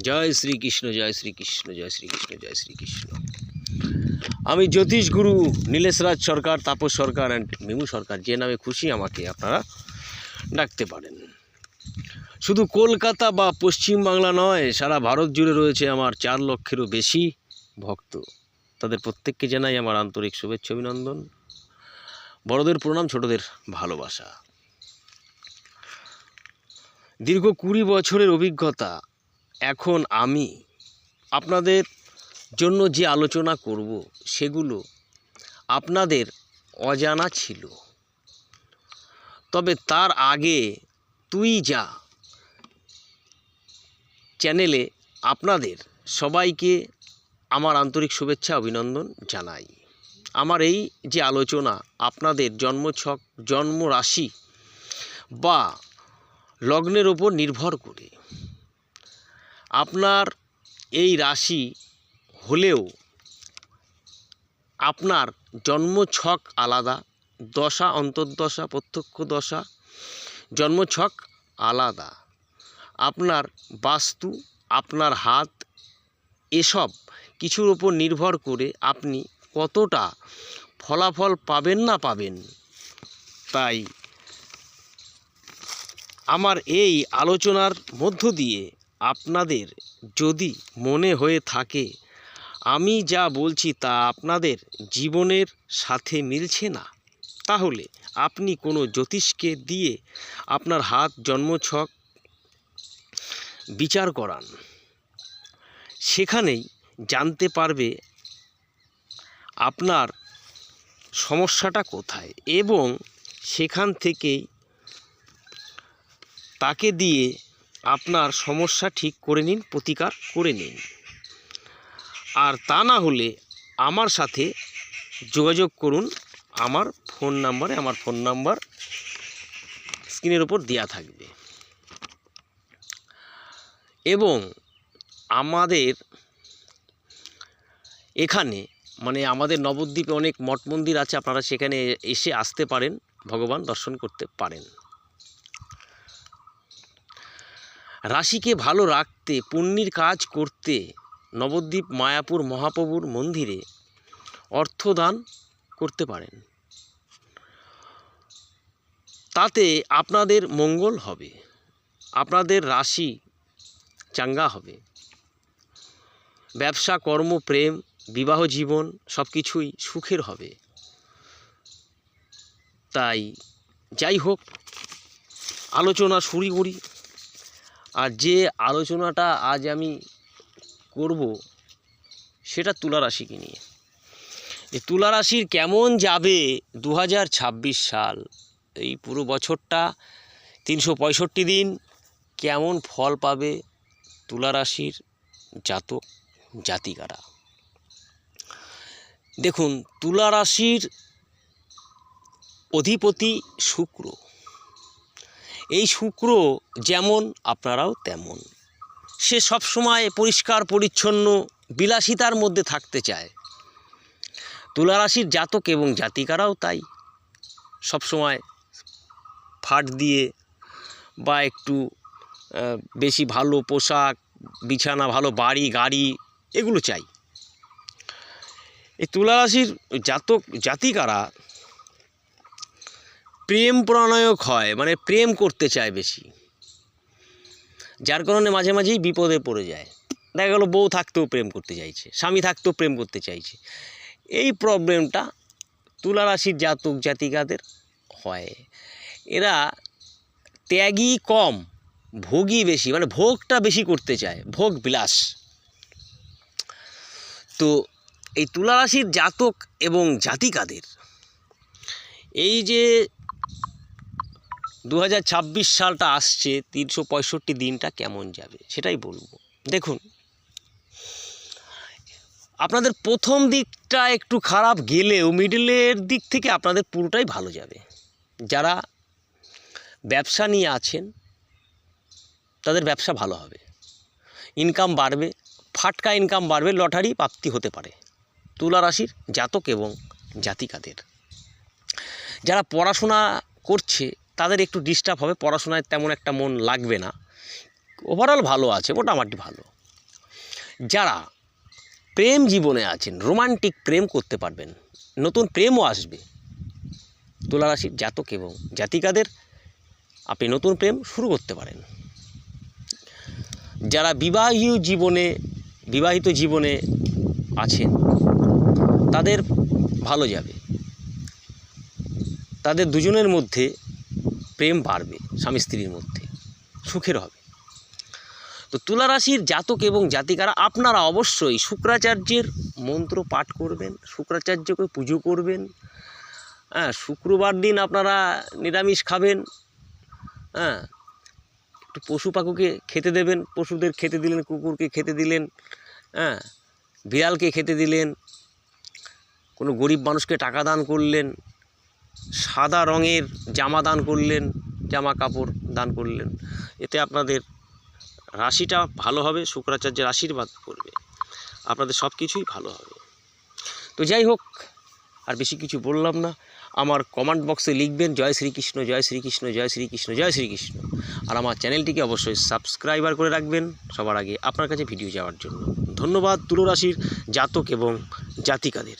জয় শ্রীকৃষ্ণ জয় শ্রীকৃষ্ণ জয় শ্রীকৃষ্ণ জয় শ্রীকৃষ্ণ। আমি জ্যোতিষ গুরু নীলেশ রাজ সরকার, তাপস সরকার অ্যান্ড মিমু সরকার, যে নামে খুশি আমাকে আপনারা ডাকতে পারেন। শুধু কলকাতা বা পশ্চিম বাংলা নয়, সারা ভারত জুড়ে রয়েছে আমার চার লক্ষেরও বেশি ভক্ত। তাদের প্রত্যেককে জানাই আমার আন্তরিক শুভেচ্ছা অভিনন্দন। বড়দের প্রণাম, ছোটদের ভালোবাসা। দীর্ঘ কুড়ি বছরের অভিজ্ঞতা এখন আমি আপনাদের জন্য যে আলোচনা করব সেগুলো আপনাদের অজানা ছিল। তবে তার আগে তুই যা চ্যানেলে আপনাদের সবাইকে আমার আন্তরিক শুভেচ্ছা, অভিনন্দন জানাই। আমার এই যে আলোচনা, আপনাদের জন্মছক জন্ম রাশি বা লগ্নের ওপর নির্ভর করে। আপনার এই রাশি হলেও আপনার জন্ম ছক আলাদা, দশা, অন্তর্দশা, প্রত্যক্ষ দশা, জন্মছক আলাদা। আপনার বাস্তু, আপনার হাত, এসব কিছুর ওপর নির্ভর করে আপনি কতটা ফলাফল পাবেন না পাবেন। তাই আমার এই আলোচনার মধ্য দিয়ে আপনাদের যদি মনে হয়ে থাকে, আমি যা বলছি তা আপনাদের জীবনের সাথে মিলছে না, তাহলে আপনি কোনো জ্যোতিষকে দিয়ে আপনার হাত জন্মছক বিচার করান। সেখানেই জানতে পারবে আপনার সমস্যাটা কোথায় এবং সেখান থেকেই তাকে দিয়ে আপনার সমস্যা ঠিক করে নিন, প্রতিকার করে নিন। আর তা না হলে আমার সাথে যোগাযোগ করুন। আমার ফোন নাম্বারে আমার ফোন নাম্বার স্ক্রিনের ওপর দেওয়া থাকবে। এবং আমাদের এখানে মানে আমাদের নবদ্বীপে অনেক মঠ মন্দির আছে, আপনারা সেখানে এসে আসতে পারেন, ভগবান দর্শন করতে পারেন। রাশিকে ভালো রাখতে, পুণ্যির কাজ করতে নবদ্বীপ মায়াপুর মহাপ্রভুর মন্দিরে অর্থদান করতে পারেন। তাতে আপনাদের মঙ্গল হবে, আপনাদের রাশি চাঙ্গা হবে। ব্যবসা, কর্ম, প্রেম, বিবাহ জীবন সব কিছুই সুখের হবে। তাই যাই হোক, আলোচনা শুরু করি। আর যে আলোচনাটা আজ আমি করব, সেটা তুলা রাশিকে নিয়ে। এই তুলা রাশির কেমন যাবে দু হাজার ছাব্বিশ সাল, এই পুরো বছরটা, তিনশো পঁয়ষট্টি দিন, কেমন ফল পাবে তুলা রাশির জাতক, জাতিকারা? দেখুন, তুলা রাশির অধিপতি শুক্র। এই শুক্র যেমন আপনারাও তেমন। সে সবসময় পরিষ্কার, পরিচ্ছন্ন, বিলাসিতার মধ্যে থাকতে চায়। তুলারাশির জাতক এবং জাতিকারাও তাই। সব সময় ফাট দিয়ে বা একটু বেশি ভালো পোশাক, বিছানা, ভালো বাড়ি, গাড়ি, এগুলো চাই। এই তুলারাশির জাতক, জাতিকারা প্রেম প্রণয়ক হয় মানে প্রেম করতে চায় বেশি। যার কারণে মাঝে মাঝেই বিপদে পড়ে যায়। দেখা গেলো বউ থাকতেও প্রেম করতে চাইছে, স্বামী থাকতেও প্রেম করতে চাইছে। এই প্রবলেমটা তুলা রাশির জাতক জাতিকাদের হয়। এরা ত্যাগী কম, ভোগী বেশি মানে ভোগটা বেশি করতে চায়, ভোগ বিলাস। তো এই তুলা রাশির জাতক এবং জাতিকাদের, এই যে দু হাজার ছাব্বিশ সালটা আসছে, তিনশো পঁয়ষট্টি দিনটা কেমন যাবে? সেটাই বলব। দেখুন, আপনাদের প্রথম দিকটা একটু খারাপ গেলেও মিডলের দিক থেকে আপনাদের পুরোটাই ভালো যাবে। যারা ব্যবসা নিয়ে আছেন, তাদের ব্যবসা ভালো হবে। ইনকাম বাড়বে, ফাটকা ইনকাম বাড়বে, লটারি প্রাপ্তি হতে পারে। তুলা রাশির জাতক এবং জাতিকাদের। যারা পড়াশোনা করছে তাদের একটু ডিস্টার্ব হবে, পড়াশোনায় তেমন একটা মন লাগবে না। ওভারঅল ভালো আছে, মোটামুটি ভালো। যারা প্রেম জীবনে আছেন রোমান্টিক প্রেম করতে পারবেন, নতুন প্রেমও আসবে। তুলা রাশির জাতক এবং জাতিকাদের আপনি নতুন প্রেম শুরু করতে পারেন। যারা বিবাহিত জীবনে বিবাহিত জীবনে আছেন, তাদের ভালো যাবে। তাদের দুজনের মধ্যে প্রেম বাড়বে স্বামী স্ত্রীর মধ্যে, সুখের হবে। তো তুলা রাশির জাতক এবং জাতিকারা আপনারা অবশ্যই শুক্রাচার্যের মন্ত্র পাঠ করবেন, শুক্রাচার্যকে পুজো করবেন। হ্যাঁ শুক্রবার দিন আপনারা নিরামিষ খাবেন হ্যাঁ একটু পশু পাখুকে খেতে দেবেন, পশুদের খেতে দিলেন, কুকুরকে খেতে দিলেন হ্যাঁ বিড়ালকে খেতে দিলেন, কোনো গরিব মানুষকে টাকা দান করলেন সাদা রঙের জামা দান করলেন, জামা কাপড় দান করলেন। এতে আপনাদের রাশিটা ভালো হবে, শুক্রাচার্যের আশীর্বাদ করবে। আপনাদের সব কিছুই ভালো হবে। তো যাই হোক, আর বেশি কিছু বললাম না। আমার কমেন্ট বক্সে লিখবেন, জয় শ্রীকৃষ্ণ জয় শ্রীকৃষ্ণ জয় শ্রীকৃষ্ণ জয় শ্রীকৃষ্ণ। আর আমার চ্যানেলটিকে অবশ্যই সাবস্ক্রাইবার করে রাখবেন সবার আগে আপনার কাছে ভিডিও যাওয়ার জন্য। ধন্যবাদ তুলো রাশির জাতক এবং জাতিকাদের।